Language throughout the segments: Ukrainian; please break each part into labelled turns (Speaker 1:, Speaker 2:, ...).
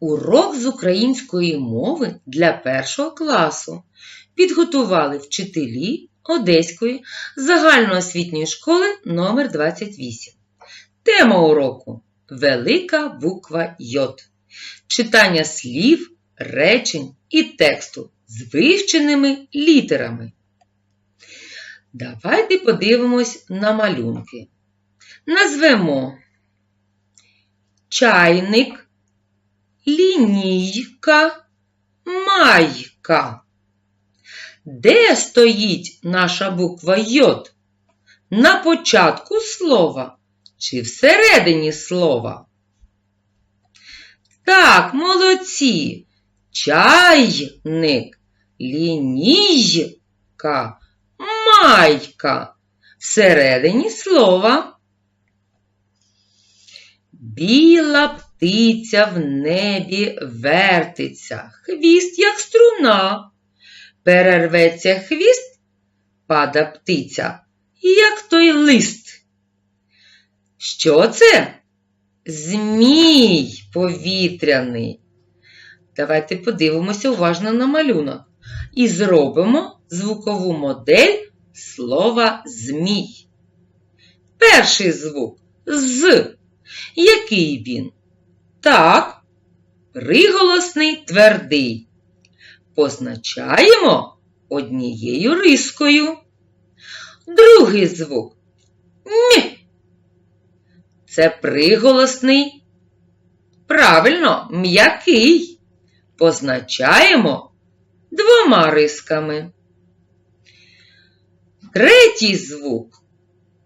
Speaker 1: Урок з української мови для першого класу підготували вчителі Одеської загальноосвітньої школи номер 28. Тема уроку Велика буква Йод. Читання слів, речень і тексту з вивченими літерами. Давайте подивимось на малюнки. Назвемо чайник, лінійка, майка. Де стоїть наша буква Йод? На початку слова чи всередині слова? Так, молодці. Чайник, лінійка, майка. Всередині слова. Біла птиця в небі вертиться, хвіст, як струна. Перерветься хвіст, пада птиця, як той лист. Що це? Змій повітряний. Давайте подивимося уважно на малюнок і зробимо звукову модель слова змій. Перший звук з. Який він? Так, приголосний твердий. Позначаємо однією рискою. Другий звук М. Це приголосний. Правильно, м'який. Позначаємо двома рисками. Третій звук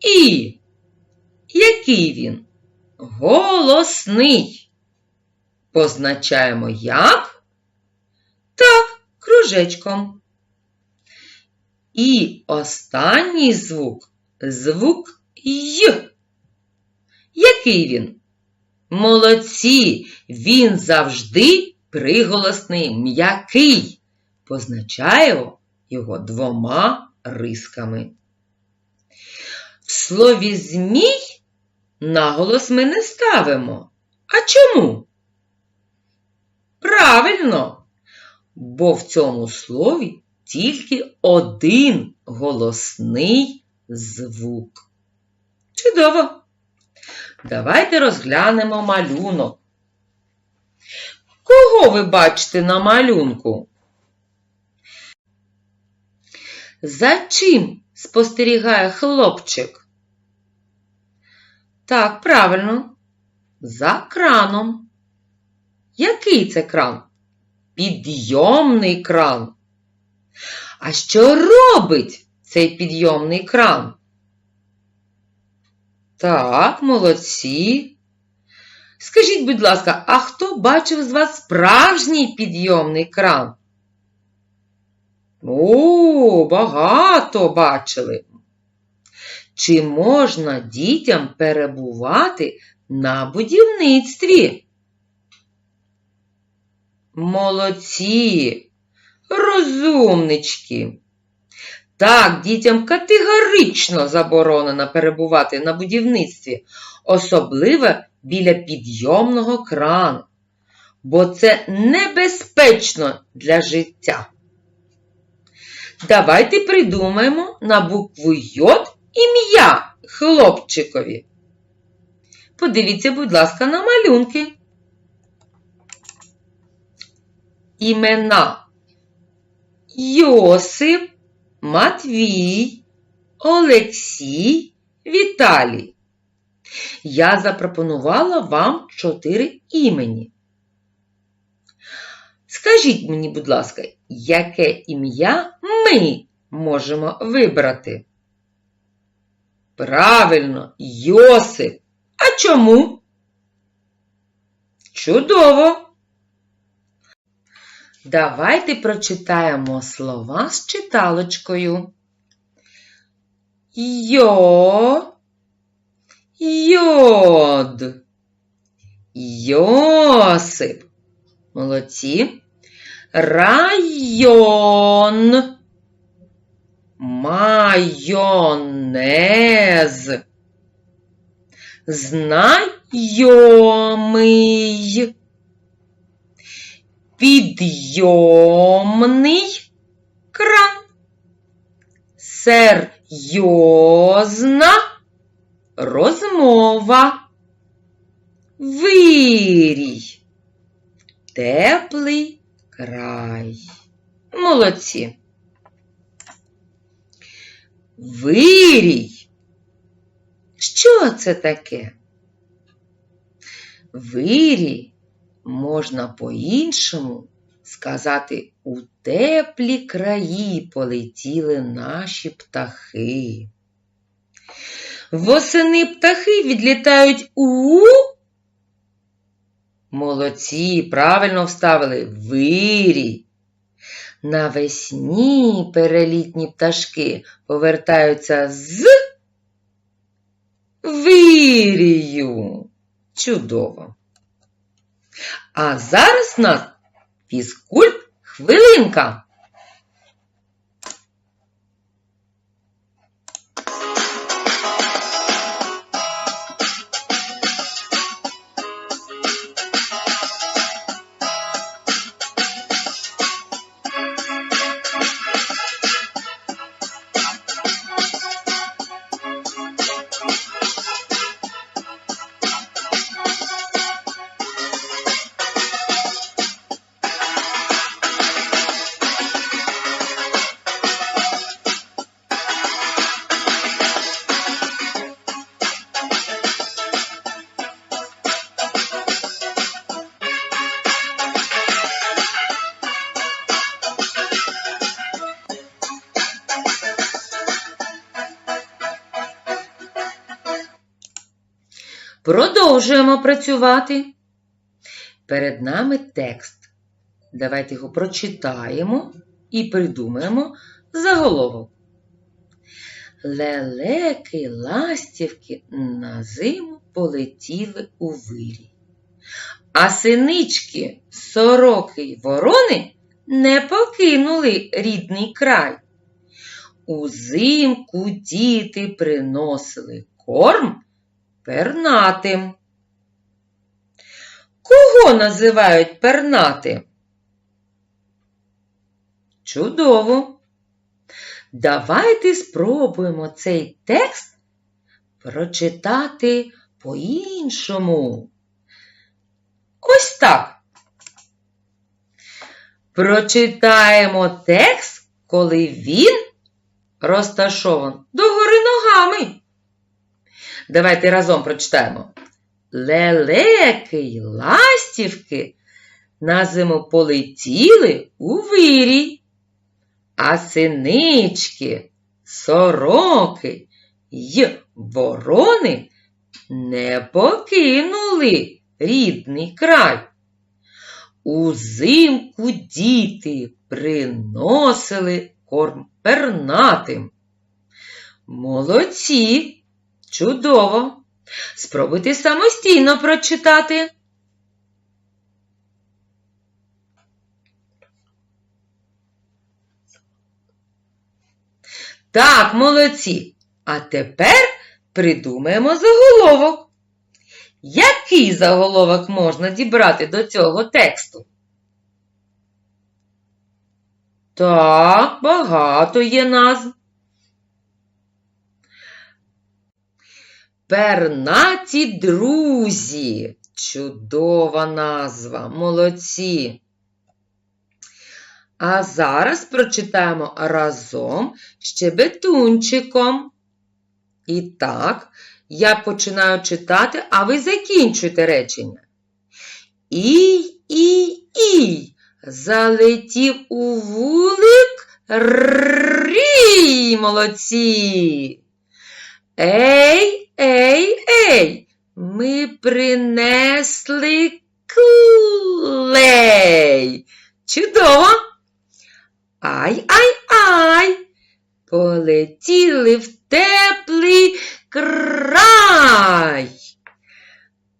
Speaker 1: І. Який він? Голосний. Позначаємо як? Так, кружечком. І останній звук звук Й. Який він? Молодці, він завжди приголосний м'який. Позначаємо його двома рисками. В слові змій наголос ми не ставимо. А чому? Правильно, бо в цьому слові тільки один голосний звук. Чудово! Давайте розглянемо малюнок. Кого ви бачите на малюнку? За чим спостерігає хлопчик? Так, правильно, за краном. Який це кран? Підйомний кран. А що робить цей підйомний кран? Так, молодці. Скажіть, будь ласка, а хто бачив з вас справжній підйомний кран? О, багато бачили. Чи можна дітям перебувати на будівництві? Молодці, розумнички. Так, дітям категорично заборонено перебувати на будівництві, особливо біля підйомного крану, бо це небезпечно для життя. Давайте придумаємо на букву Йод ім'я хлопчикові. Подивіться, будь ласка, на малюнки. Імена Йосип, Матвій, Олексій, Віталій. Я запропонувала вам чотири імені. Скажіть мені, будь ласка, яке ім'я ми можемо вибрати? Правильно, Йосип. А чому? Чудово! Давайте прочитаємо слова з читалочкою. Йо, йод, Йосип. Молодці. Район. Майонез. Знайомий. Підйомний кран. Серйозна розмова. Вирій. Теплий край. Молодці. Вирій. Що це таке? Вирій можна по-іншому сказати у теплі краї полетіли наші птахи. Восени птахи відлітають у. Молодці, правильно вставили вирій. Навесні перелітні пташки повертаються з вирію. Чудово. А зараз нас фізкульт хвилинка. Продовжуємо працювати. Перед нами текст. Давайте його прочитаємо і придумаємо заголовок. Лелеки, ластівки на зиму полетіли у вирій. А синички, сороки й ворони не покинули рідний край. Узимку діти приносили корм пернатим. Кого називають пернатим? Чудово! Давайте спробуємо цей текст прочитати по-іншому. Ось так. Прочитаємо текст, коли він розташован догори ногами. Давайте разом прочитаємо. Лелеки й ластівки на зиму полетіли у вирій, а синички, сороки й ворони не покинули рідний край. Узимку діти приносили корм пернатим. Молодці! Чудово! Спробуйте самостійно прочитати. Так, молодці. А тепер придумаємо заголовок. Який заголовок можна дібрати до цього тексту? Так, багато є назв. Пернаті друзі. Чудова назва, молодці. А зараз прочитаємо разом щебетунчиком. І так, я починаю читати, а ви закінчуйте речення. І, і, і, залетів у вулик рій, молодці. Ей, ей, ей, ми принесли клей. Чудово. Ай, ай, ай. Полетіли в теплий край.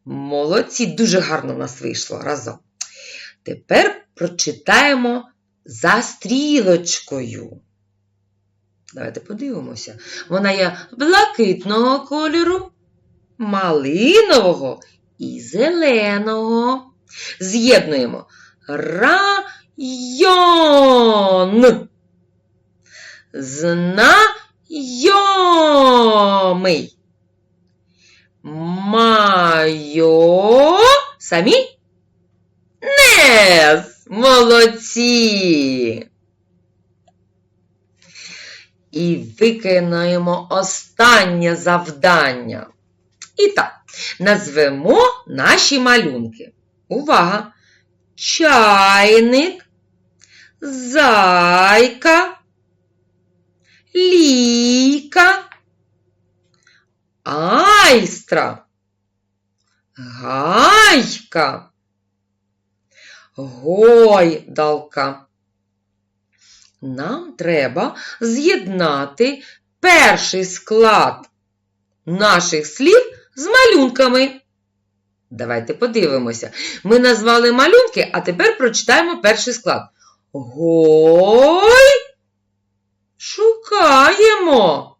Speaker 1: Молодці, дуже гарно в нас вийшло разом. Тепер прочитаємо за стрілочкою. Давайте подивимося. Вона є блакитного кольору, малинового і зеленого. З'єднуємо Район. Знайомий. Майо. Самі? Нес. Молодці. І виконаємо останнє завдання. І так, назвемо наші малюнки. Увага! Чайник, зайка, ліка, айстра, гайка, гойдалка. Нам треба з'єднати перший склад наших слів з малюнками. Давайте подивимося. Ми назвали малюнки, а тепер прочитаємо перший склад. Гой. Шукаємо.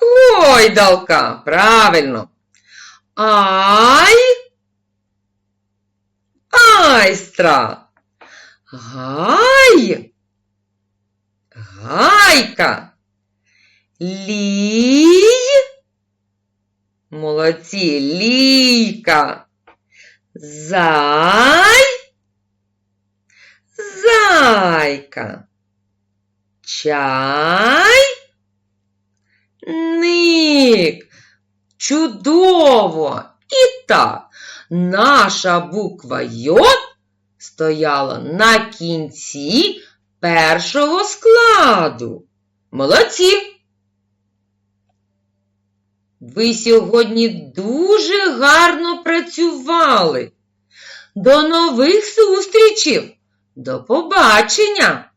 Speaker 1: Гойдалка. Правильно. Ай. Айстра. Гай. Гайка. Лій. Молодці. Лійка. Зай. Зайка. Чай. Ник. Чудово. І так, наша буква Й стояла на кінці першого складу. Молодці! Ви сьогодні дуже гарно працювали. До нових зустрічів! До побачення!